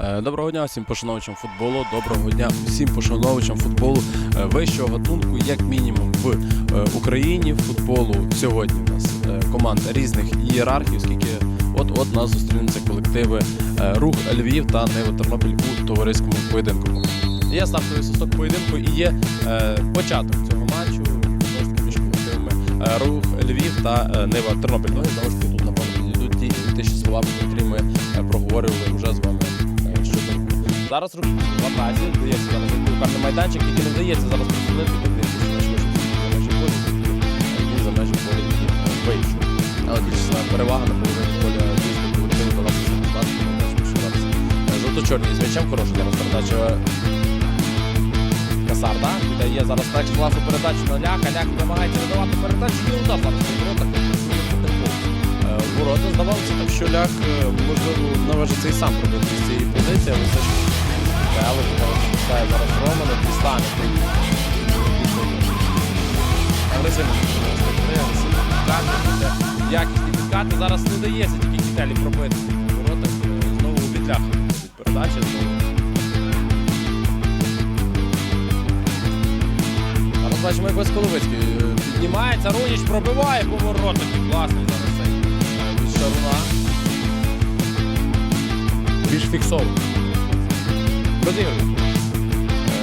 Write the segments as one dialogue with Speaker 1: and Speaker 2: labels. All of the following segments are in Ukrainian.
Speaker 1: Е, Доброго дня всім пошановувачам футболу. Доброго дня всім пошановувачам футболу е, вищого гатунку, як мінімум в е, Україні. Футболу сьогодні у нас команд різних ієрархів, оскільки от от нас зустрінуться колективи Рух Львів та Нива Тернопіль у товариському поєдинку. Є стартовий свисток поєдинку і є початок цього матчу між колективами Рух Львів та Нива Тернопіль. Ну і знову ж тут напевно підійдуть ті, ще слова, які ми проговорювали вже з вами. Зараз рух в атаці, здається, зараз карний майданчик, який не вдається зараз присунути, дивитися, що за межі поля, він за межі поля е, вийшов. Але більш перевага на половину поля дійсно колективу тому що зараз е, жовто-чорні з м'ячем хороша зараз передача Касар, да? Віддає зараз так класу передачу на ляка. Ляк намагається видавати передачу. І удар зараз. Е, Ворота здавалося так, що ляк е, можливо наважиться і сам пробити з цієї позиції, але все ж але зараз Романа і стане. Агресивно агресивно підкати, якісні підкати. Зараз не дається тільки кітелі пробити в воротах. Е, Знову від ляха від передачі. Знову Зараз бачимо, як Весколовицький е, піднімається, Руніч пробиває поворотник. І класний зараз цей е, Шаруна. Більш фіксований. Розігрує.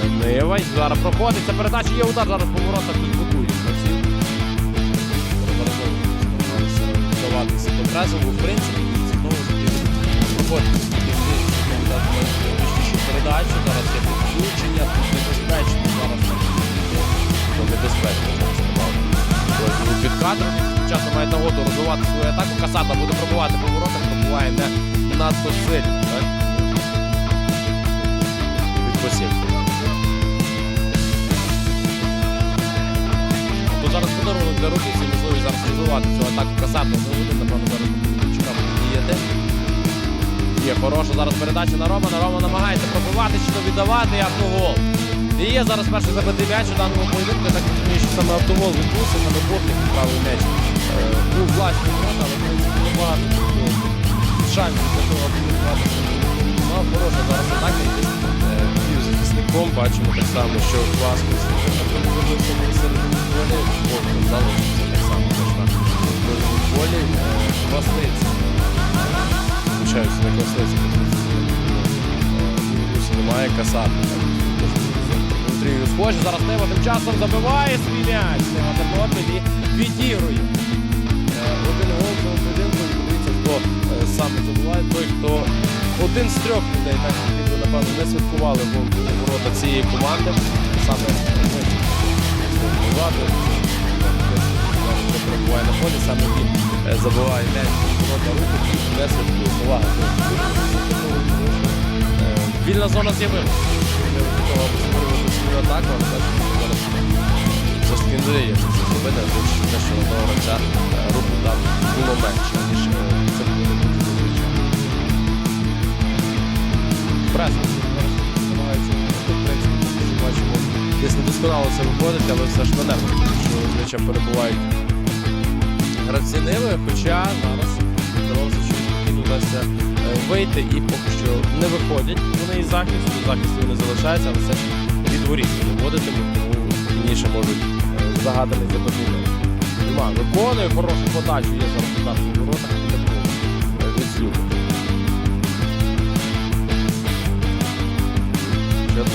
Speaker 1: Е, Нива зараз проходить. Ця передача є удар, зараз поворотник тут знову намагалися вдаватися пресингу. В принципі, знову проходить. Точніше передачу, зараз є підключення, тут небезпечно зараз небезпечно Під кадром часто має нагоду розвивати свою атаку. Касата буде пробувати по воротах, пробуває не надто сильно. Посів. То зараз подарунок для рухівців, можливість зараз розвивати цю атаку. Не буде, напевно, зараз чекав діяти. Є хороша зараз передача на Рома. На Рома намагається пробивати чи то віддавати і автогол. І є зараз перший забитий м'яч у даному поєдинку. Я так розумію, що саме автогол відбувся на виборник правий м'яч. Е, Був власний ворота, але бачимо так само, що. Богдан залишився так само. Е, Власниця. Включаюся на класниці. Немає касати. Схоже. Зараз Нева тим часом забиває свій м'яч. Нева Тернопіль і відігрує. Е, Один гол в цьому поєдинку. Хто е, саме забиває. Той, хто один з трьох людей, так напевно, не святкували ворота цієї команди. Саме перебуває на полі, саме він е, забиває у ворота руку не святкує. Повага. Е, Вільна зона з'явилася. Ми готова створювати свою атаку, але бачимо, зараз не дається це зробити, те, що одного е, руху там було менше, ніж Преса намагається в десь недосконало це виходить, але все ж тому що з перебувають гравці Ниви, хоча зараз здавалося, що вдасться е, вийти і поки що не виходять вони із захисту, в захисті вони залишаються, але все ж від воріт не виводитимуть, тому пізніше можуть е, загаданий запобігти. Виконує хорошу подачу, є зараз удар по воротах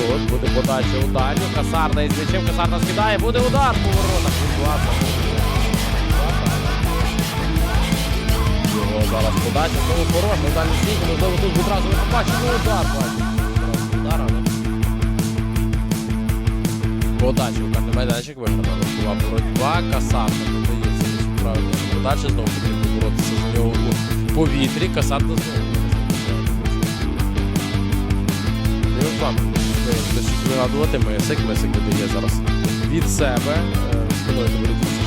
Speaker 1: тут буде подача у дальню, Касар дає з м'ячем, Касар нас кидає, буде удар по воротах. Класа. Його зараз подача, знову хороша, дальню стійку, можливо тут відразу не побачимо удар. Удар, але... Подача, карний майданчик виграна, була боротьба, Касар не додається до правильно подача, знову потрібно боротися за нього у повітрі, Касар до знову. І от вам, те, що вигадувати, Месик, видає зараз від себе, спиною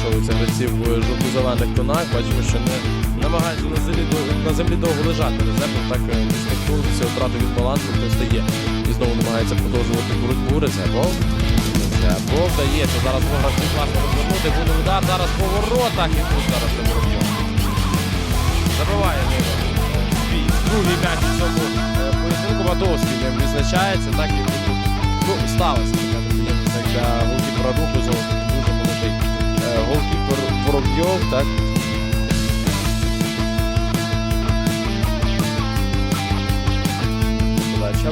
Speaker 1: розташовується гравців в жовто-зелених тонах, бачимо, що не намагається на землі, на землі довго лежати. Резервом так е, штовхнувся, втрату від балансу, хто стає. І знову намагається продовжувати боротьбу. Резервов. Резервов вдається. Зараз два гравці класно розвернути. Буде удар. Зараз по воротах. І тут зараз не Воробйов. Забиває другий м'яч у цьому е, поєдинку. Левандовський ним відзначається, так і сталося для голкіпера золотий, дуже молодий голкіпер Воробйов, так. Подача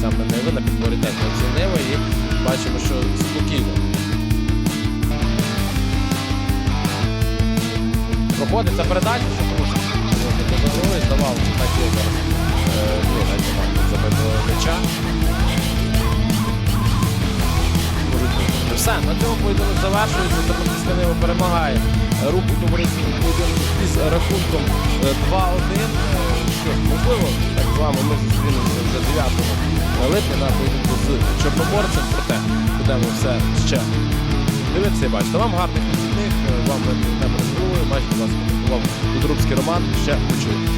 Speaker 1: саме Ниви на підборі теж Нива і бачимо, що спокійно. Проходить ця передача, що порушить. Здавалося, завершується. Тернопільська Нива перемагає. Рух у товариському із рахунком е, 2-1. Е, Що ж, можливо, так з вами ми зустрінемося вже 9 липня на поєдинку з Чорноморцем. Проте будемо все ще дивитися і бачити. Вам гарних вихідних, е, вам не Бачите, вас коментував Кудрубський Роман. Ще почуємо.